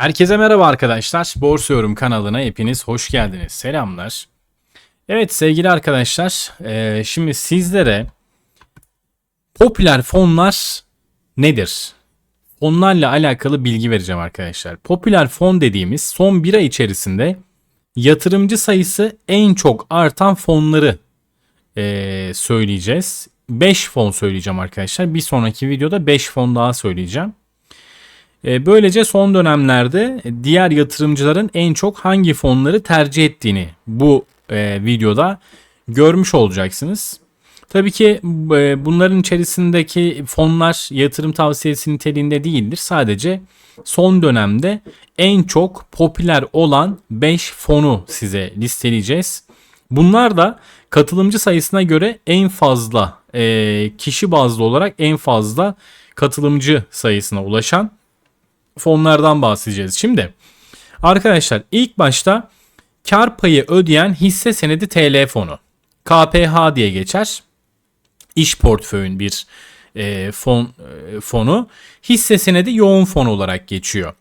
Herkese merhaba arkadaşlar. Borsa Yorum kanalına hepiniz hoş geldiniz. Selamlar. Evet sevgili arkadaşlar, eee, şimdi sizlere popüler fonlar nedir? Fonlarla alakalı bilgi vereceğim arkadaşlar. Popüler fon dediğimiz son bir ay içerisinde yatırımcı sayısı en çok artan fonları eee, söyleyeceğiz. 5 fon söyleyeceğim arkadaşlar. Bir sonraki videoda 5 fon daha söyleyeceğim. E, Böylece son dönemlerde diğer yatırımcıların en çok hangi fonları tercih ettiğini bu e, videoda görmüş olacaksınız. Tabii ki e, bunların içerisindeki fonlar yatırım tavsiyesi niteliğinde değildir. Sadece son dönemde en çok popüler olan 5 fonu size listeleyeceğiz. Bunlar da katılımcı sayısına göre en fazla kişi bazlı olarak en fazla katılımcı sayısına ulaşan fonlardan bahsedeceğiz. Şimdi arkadaşlar ilk başta kar payı ödeyen hisse senedi TL fonu. KPH diye geçer. İş portföyün bir e, fon e, fonu. Hisse senedi yoğun fon olarak geçiyor.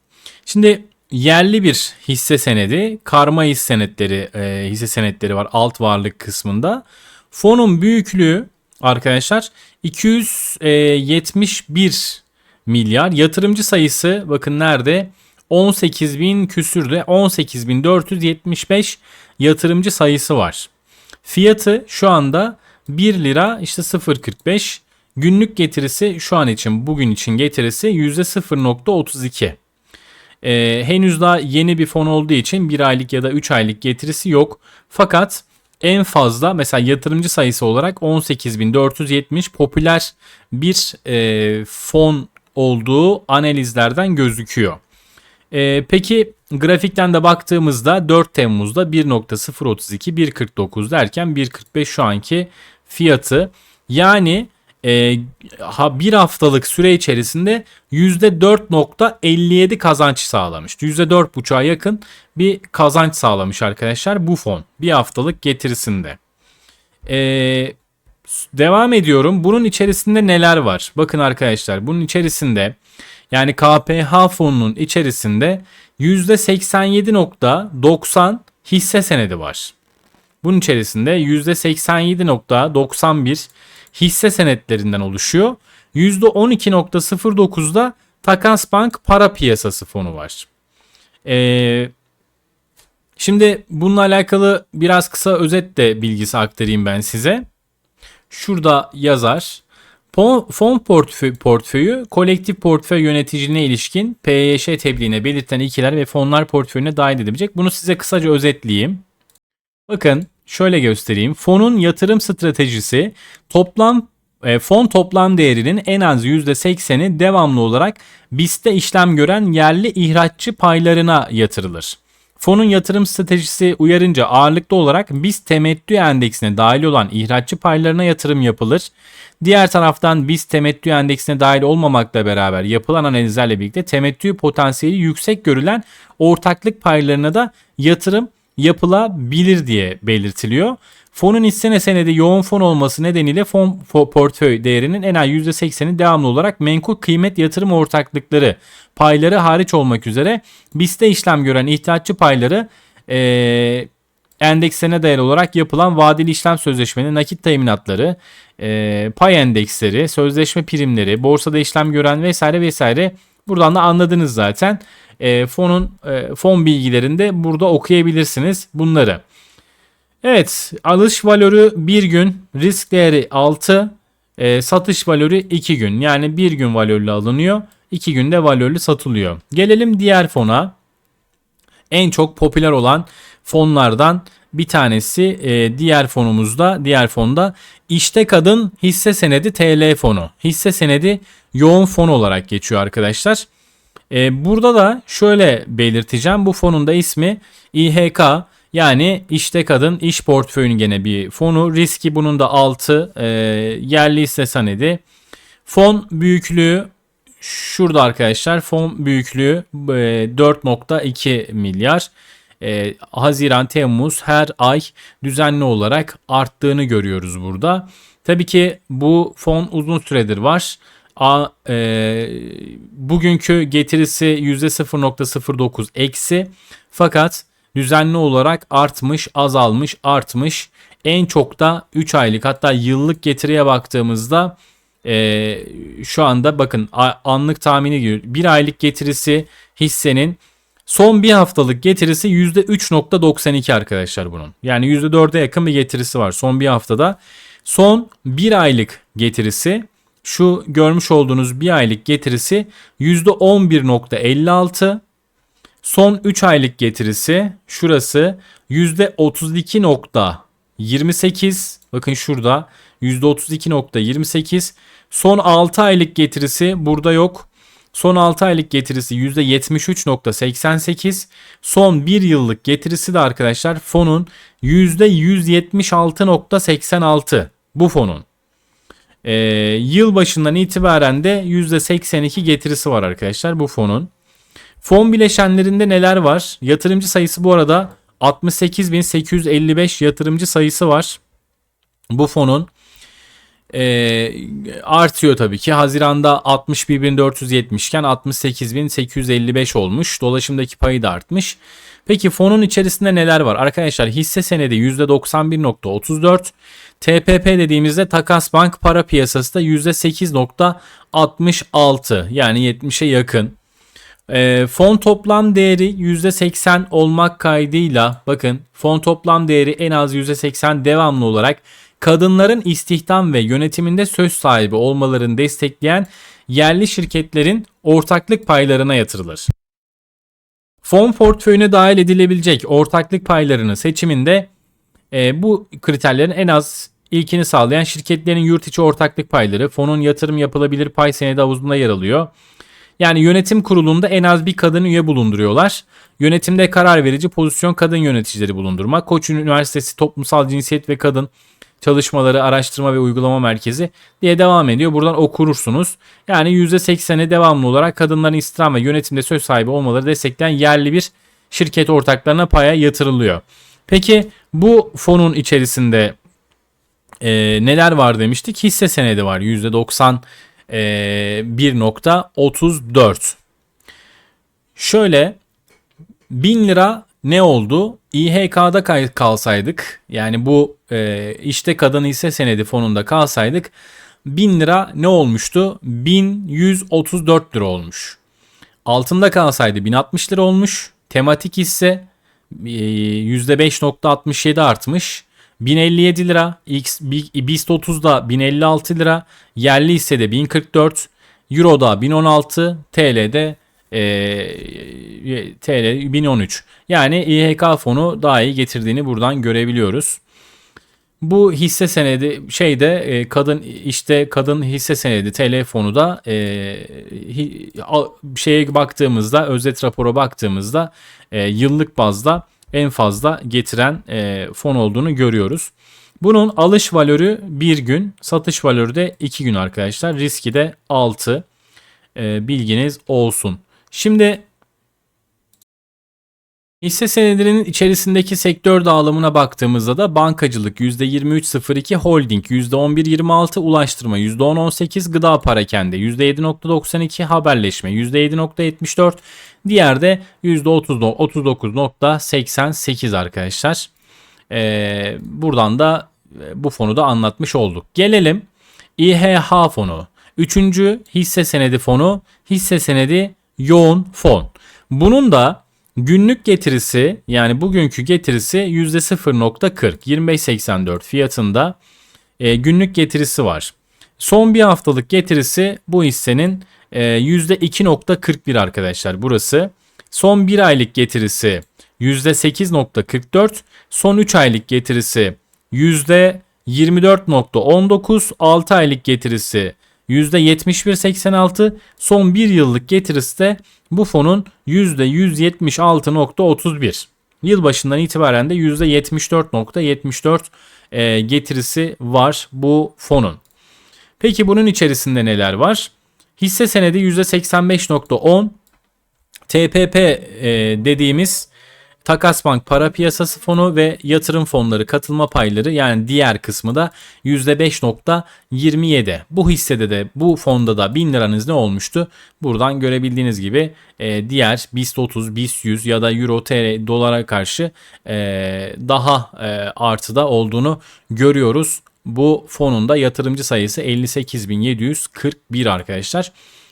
Şimdi yerli bir hisse senedi, karma hisse senetleri, e, hisse senetleri var alt varlık kısmında. Fonun büyüklüğü arkadaşlar 271 milyar. Yatırımcı sayısı bakın nerede? 18 bin küsürde 18.475 yatırımcı sayısı var. Fiyatı şu anda 1 lira işte 0.45. Günlük getirisi şu an için bugün için getirisi %0.32. Ee, henüz daha yeni bir fon olduğu için 1 aylık ya da 3 aylık getirisi yok. Fakat en fazla mesela yatırımcı sayısı olarak 18.470 popüler bir e, fon olduğu analizlerden gözüküyor. Ee, peki grafikten de baktığımızda 4 Temmuz'da 1.032 1.49 derken 1.45 şu anki fiyatı yani e, ha, bir haftalık süre içerisinde %4.57 kazanç sağlamış. %4.5'a yakın bir kazanç sağlamış arkadaşlar bu fon bir haftalık getirisinde. Eee Devam ediyorum. Bunun içerisinde neler var? Bakın arkadaşlar bunun içerisinde yani KPH fonunun içerisinde %87.90 hisse senedi var. Bunun içerisinde %87.91 hisse senetlerinden oluşuyor. %12.09'da Takas Bank para piyasası fonu var. Ee, şimdi bununla alakalı biraz kısa özet de bilgisi aktarayım ben size şurada yazar. Fon portföy, portföyü kolektif portföy yöneticiliğine ilişkin PYŞ tebliğine belirten ilkeler ve fonlar portföyüne dahil edilecek. Bunu size kısaca özetleyeyim. Bakın şöyle göstereyim. Fonun yatırım stratejisi toplam e, fon toplam değerinin en az %80'i devamlı olarak BIST'te işlem gören yerli ihraççı paylarına yatırılır. Fonun yatırım stratejisi uyarınca ağırlıklı olarak BIST temettü endeksine dahil olan ihraççı paylarına yatırım yapılır. Diğer taraftan BIST temettü endeksine dahil olmamakla beraber yapılan analizlerle birlikte temettü potansiyeli yüksek görülen ortaklık paylarına da yatırım yapılabilir diye belirtiliyor. Fonun hisse senedi yoğun fon olması nedeniyle fon portföy değerinin en az %80'i devamlı olarak menkul kıymet yatırım ortaklıkları payları hariç olmak üzere BIST'te işlem gören ihtiyaççı payları e, endekslerine dayalı olarak yapılan vadeli işlem sözleşmenin nakit teminatları, e, pay endeksleri, sözleşme primleri, borsada işlem gören vesaire vesaire buradan da anladınız zaten. E, fonun e, fon bilgilerinde burada okuyabilirsiniz bunları. Evet alış valörü 1 gün, risk değeri 6, e, satış valörü 2 gün. Yani 1 gün valörlü alınıyor, 2 günde valörlü satılıyor. Gelelim diğer fona. En çok popüler olan fonlardan bir tanesi e, diğer fonumuzda, diğer fonda işte kadın hisse senedi TL fonu. Hisse senedi yoğun fon olarak geçiyor arkadaşlar. E, burada da şöyle belirteceğim. Bu fonun da ismi İHK yani işte kadın iş portföyünün gene bir fonu. Riski bunun da 6 e, yerli hisse senedi. Fon büyüklüğü şurada arkadaşlar fon büyüklüğü e, 4.2 milyar. E, Haziran, Temmuz her ay düzenli olarak arttığını görüyoruz burada. Tabii ki bu fon uzun süredir var. A, e, bugünkü getirisi %0.09 eksi fakat düzenli olarak artmış, azalmış, artmış. En çok da 3 aylık hatta yıllık getiriye baktığımızda e, şu anda bakın anlık tahmini diyor. Bir aylık getirisi hissenin son bir haftalık getirisi %3.92 arkadaşlar bunun. Yani %4'e yakın bir getirisi var son bir haftada. Son bir aylık getirisi şu görmüş olduğunuz bir aylık getirisi %11.56. Son 3 aylık getirisi şurası %32.28. Bakın şurada %32.28. Son 6 aylık getirisi burada yok. Son 6 aylık getirisi %73.88. Son 1 yıllık getirisi de arkadaşlar fonun %176.86. Bu fonun. Ee, yıl başından itibaren de %82 getirisi var arkadaşlar bu fonun. Fon bileşenlerinde neler var? Yatırımcı sayısı bu arada 68.855 yatırımcı sayısı var. Bu fonun e, artıyor tabii ki. Haziranda 61.470 iken 68.855 olmuş. Dolaşımdaki payı da artmış. Peki fonun içerisinde neler var? Arkadaşlar hisse senedi %91.34. TPP dediğimizde takas bank para piyasası da %8.66 yani 70'e yakın. E, fon toplam değeri %80 olmak kaydıyla bakın fon toplam değeri en az %80 devamlı olarak kadınların istihdam ve yönetiminde söz sahibi olmalarını destekleyen yerli şirketlerin ortaklık paylarına yatırılır. Fon portföyüne dahil edilebilecek ortaklık paylarının seçiminde e, bu kriterlerin en az ilkini sağlayan şirketlerin yurt içi ortaklık payları fonun yatırım yapılabilir pay senedi havuzunda yer alıyor. Yani yönetim kurulunda en az bir kadın üye bulunduruyorlar. Yönetimde karar verici pozisyon kadın yöneticileri bulundurmak. Koç Üniversitesi Toplumsal Cinsiyet ve Kadın Çalışmaları Araştırma ve Uygulama Merkezi diye devam ediyor. Buradan okurursunuz. Yani %80'e devamlı olarak kadınların istihdam ve yönetimde söz sahibi olmaları destekleyen yerli bir şirket ortaklarına paya yatırılıyor. Peki bu fonun içerisinde e, neler var demiştik? Hisse senedi var %90 e, 1.34. Şöyle 1000 lira ne oldu? İHK'da kay- kalsaydık yani bu e, işte kadın hisse senedi fonunda kalsaydık 1000 lira ne olmuştu? 1134 lira olmuş. Altında kalsaydı 1060 lira olmuş. Tematik hisse e, %5.67 artmış. 1057 lira. X, BIST 30'da 1056 lira. Yerli hissede 1044. Euro'da 1016. TL'de e, TL 1013. Yani İHK fonu daha iyi getirdiğini buradan görebiliyoruz. Bu hisse senedi şeyde e, kadın işte kadın hisse senedi TL fonu da e, şeye baktığımızda özet rapora baktığımızda e, yıllık bazda en fazla getiren e, fon olduğunu görüyoruz. Bunun alış valörü 1 gün, satış valörü de 2 gün arkadaşlar. Riski de 6. E, bilginiz olsun. Şimdi hisse senedinin içerisindeki sektör dağılımına baktığımızda da bankacılık %23.02, holding %11.26, ulaştırma %10.18, gıda parakende %7.92, haberleşme %7.74, diğer de %39.88 arkadaşlar. Ee, buradan da bu fonu da anlatmış olduk. Gelelim İHH fonu. Üçüncü hisse senedi fonu hisse senedi yoğun fon. Bunun da günlük getirisi yani bugünkü getirisi %0.40 25.84 fiyatında e, günlük getirisi var. Son bir haftalık getirisi bu hissenin e, %2.41 arkadaşlar burası. Son bir aylık getirisi %8.44. Son 3 aylık getirisi %24.19. 6 aylık getirisi %71.86 son 1 yıllık getirisi de bu fonun %176.31. Yılbaşından itibaren de %74.74 e, getirisi var bu fonun. Peki bunun içerisinde neler var? Hisse senedi %85.10 TPP e, dediğimiz Takas Bank para piyasası fonu ve yatırım fonları katılma payları yani diğer kısmı da %5.27. Bu hissede de bu fonda da 1000 liranız ne olmuştu? Buradan görebildiğiniz gibi e, diğer BIST 30, BIST 100 ya da Euro TL dolara karşı e, daha e, artıda olduğunu görüyoruz. Bu fonun da yatırımcı sayısı 58.741 arkadaşlar.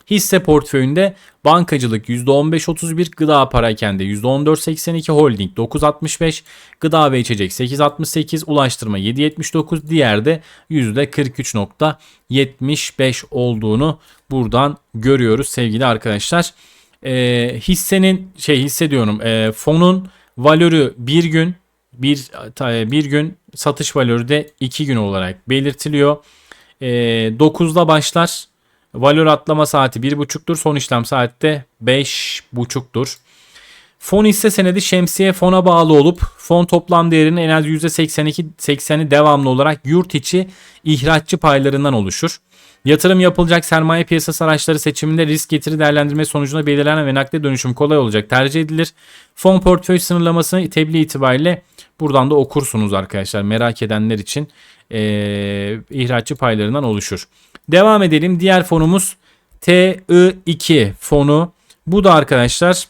Hisse portföyünde bankacılık %15.31, gıda parakende %14.82, holding 9.65, gıda ve içecek 8.68, ulaştırma 7.79, diğer de %43.75 olduğunu buradan görüyoruz sevgili arkadaşlar. E, hissenin şey hissediyorum e, fonun valörü bir gün bir bir gün satış valörü de 2 gün olarak belirtiliyor. E, 9'da başlar. Valör atlama saati 1.5'tur. Son işlem saatte 5.5'tur. Fon hisse senedi şemsiye fona bağlı olup fon toplam değerinin en az %82-80'i devamlı olarak yurt içi ihraççı paylarından oluşur. Yatırım yapılacak sermaye piyasası araçları seçiminde risk getiri değerlendirme sonucunda belirlenen ve nakde dönüşüm kolay olacak tercih edilir. Fon portföy sınırlamasını tebliğ itibariyle buradan da okursunuz arkadaşlar merak edenler için e, ihraççı paylarından oluşur. Devam edelim diğer fonumuz TI2 fonu. Bu da arkadaşlar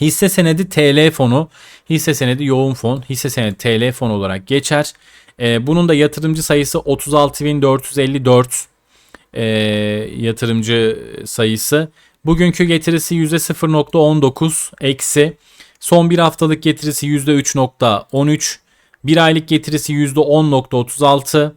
hisse senedi TL fonu, hisse senedi yoğun fon, hisse senedi TL fon olarak geçer. E, bunun da yatırımcı sayısı 36.454 e, yatırımcı sayısı. Bugünkü getirisi %0.19 eksi. Son bir haftalık getirisi %3.13. Bir aylık getirisi %10.36.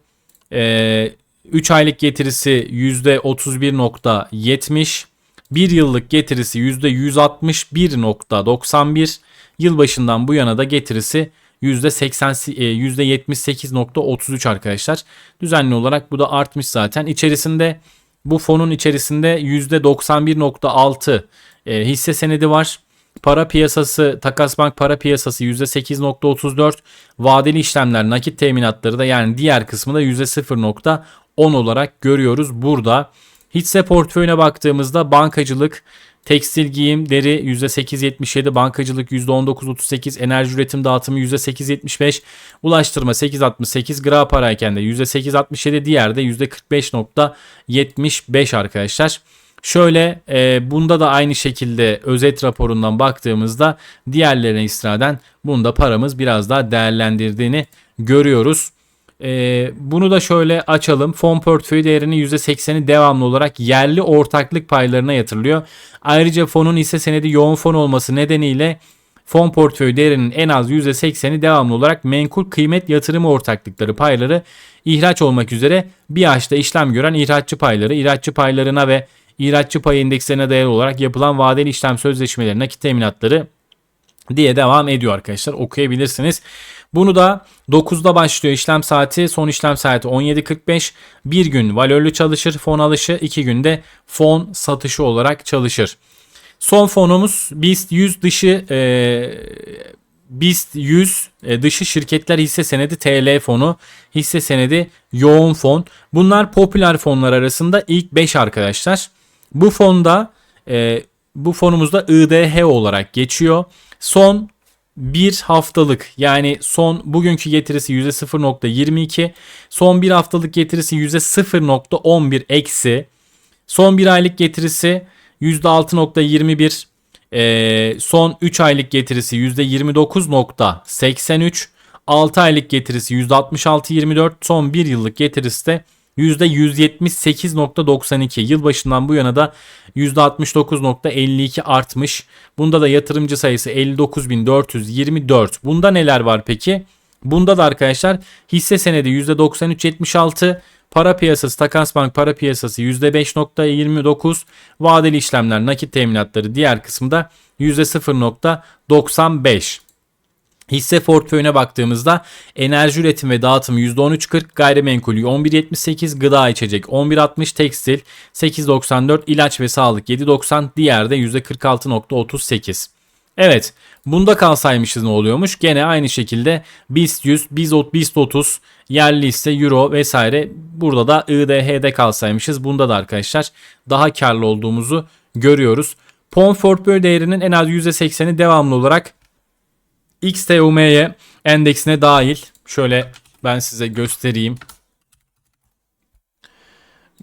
E, 3 aylık getirisi %31.70. 1 yıllık getirisi %161.91. Yılbaşından bu yana da getirisi %80 %78.33 arkadaşlar. Düzenli olarak bu da artmış zaten. İçerisinde bu fonun içerisinde %91.6 e, hisse senedi var. Para piyasası, takas bank para piyasası %8.34, vadeli işlemler, nakit teminatları da yani diğer kısmı da %0.10 olarak görüyoruz burada. Hisse portföyüne baktığımızda bankacılık, tekstil giyim, deri %8.77, bankacılık %19.38, enerji üretim dağıtımı %8.75, ulaştırma 8.68, gra parayken de %8.67, diğer de %45.75 arkadaşlar. Şöyle e, bunda da aynı şekilde özet raporundan baktığımızda diğerlerine istinaden bunda paramız biraz daha değerlendirdiğini görüyoruz. E, bunu da şöyle açalım. Fon portföyü değerinin %80'i devamlı olarak yerli ortaklık paylarına yatırılıyor. Ayrıca fonun ise senedi yoğun fon olması nedeniyle fon portföyü değerinin en az %80'i devamlı olarak menkul kıymet yatırımı ortaklıkları payları ihraç olmak üzere bir açta işlem gören ihraççı payları, ihraççı paylarına ve ihraççı pay endekslerine dayalı olarak yapılan vadeli işlem sözleşmeleri, nakit teminatları diye devam ediyor arkadaşlar. Okuyabilirsiniz. Bunu da 9'da başlıyor işlem saati. Son işlem saati 17.45. Bir gün valörlü çalışır fon alışı. iki günde fon satışı olarak çalışır. Son fonumuz BIST 100 dışı e, BIST 100 e, dışı şirketler hisse senedi TL fonu, hisse senedi yoğun fon. Bunlar popüler fonlar arasında ilk 5 arkadaşlar. Bu fonda e, bu fonumuzda IDH olarak geçiyor. Son bir haftalık yani son bugünkü getirisi %0.22 son bir haftalık getirisi %0.11 eksi son bir aylık getirisi %6.21 e, son 3 aylık getirisi %29.83 6 aylık getirisi %66.24 son 1 yıllık getirisi de %178.92 yılbaşından bu yana da %69.52 artmış. Bunda da yatırımcı sayısı 59.424. Bunda neler var peki? Bunda da arkadaşlar hisse senedi %93.76, para piyasası takas bank para piyasası %5.29, vadeli işlemler nakit teminatları diğer kısımda %0.95. Hisse portföyüne baktığımızda enerji üretim ve dağıtım %13.40, gayrimenkul 11.78, gıda içecek 11.60, tekstil 8.94, ilaç ve sağlık 7.90, diğer de %46.38. Evet bunda kalsaymışız ne oluyormuş? Gene aynı şekilde BIST 100, BIST 30, yerli ise Euro vesaire. Burada da IDH'de kalsaymışız. Bunda da arkadaşlar daha karlı olduğumuzu görüyoruz. Pon portföy değerinin en az %80'i devamlı olarak XTUM'ye endeksine dahil. Şöyle ben size göstereyim.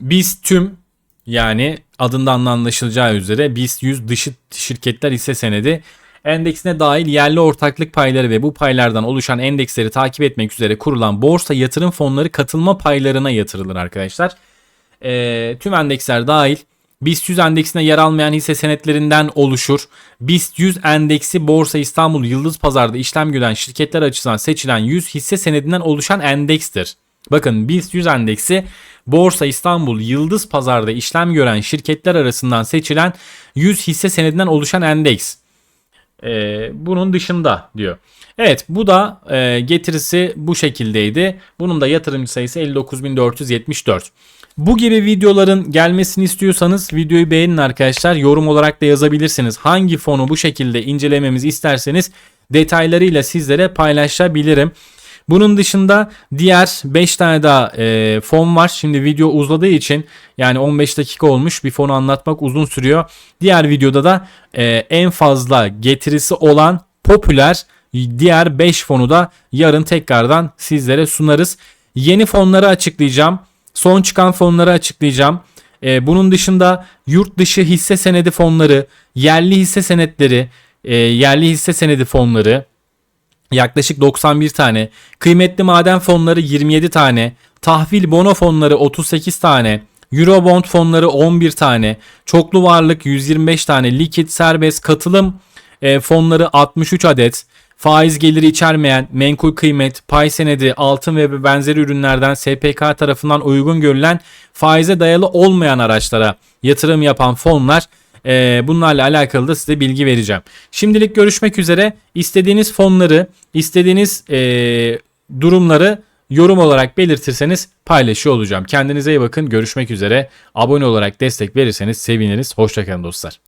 BIST tüm yani adından da anlaşılacağı üzere BIST 100 dışı şirketler hisse senedi endeksine dahil yerli ortaklık payları ve bu paylardan oluşan endeksleri takip etmek üzere kurulan borsa yatırım fonları katılma paylarına yatırılır arkadaşlar. Ee, tüm endeksler dahil BIST 100 endeksine yer almayan hisse senetlerinden oluşur. BIST 100 endeksi Borsa İstanbul Yıldız Pazar'da işlem gören şirketler açısından seçilen 100 hisse senedinden oluşan endekstir. Bakın BIST 100 endeksi Borsa İstanbul Yıldız Pazar'da işlem gören şirketler arasından seçilen 100 hisse senedinden oluşan endeks. Ee, bunun dışında diyor. Evet bu da e, getirisi bu şekildeydi. Bunun da yatırımcı sayısı 59.474. Bu gibi videoların gelmesini istiyorsanız videoyu beğenin arkadaşlar. Yorum olarak da yazabilirsiniz. Hangi fonu bu şekilde incelememizi isterseniz detaylarıyla sizlere paylaşabilirim. Bunun dışında diğer 5 tane daha e, fon var. Şimdi video uzadığı için yani 15 dakika olmuş bir fonu anlatmak uzun sürüyor. Diğer videoda da e, en fazla getirisi olan popüler diğer 5 fonu da yarın tekrardan sizlere sunarız. Yeni fonları açıklayacağım. Son çıkan fonları açıklayacağım. E, bunun dışında yurt dışı hisse senedi fonları, yerli hisse senetleri, e, yerli hisse senedi fonları, yaklaşık 91 tane, kıymetli maden fonları 27 tane, tahvil bono fonları 38 tane, Eurobond fonları 11 tane, çoklu varlık 125 tane, likit serbest katılım e, fonları 63 adet, faiz geliri içermeyen menkul kıymet, pay senedi, altın ve benzeri ürünlerden SPK tarafından uygun görülen faize dayalı olmayan araçlara yatırım yapan fonlar e, bunlarla alakalı da size bilgi vereceğim. Şimdilik görüşmek üzere. İstediğiniz fonları, istediğiniz e, durumları yorum olarak belirtirseniz paylaşıyor olacağım. Kendinize iyi bakın. Görüşmek üzere. Abone olarak destek verirseniz seviniriz. Hoşçakalın dostlar.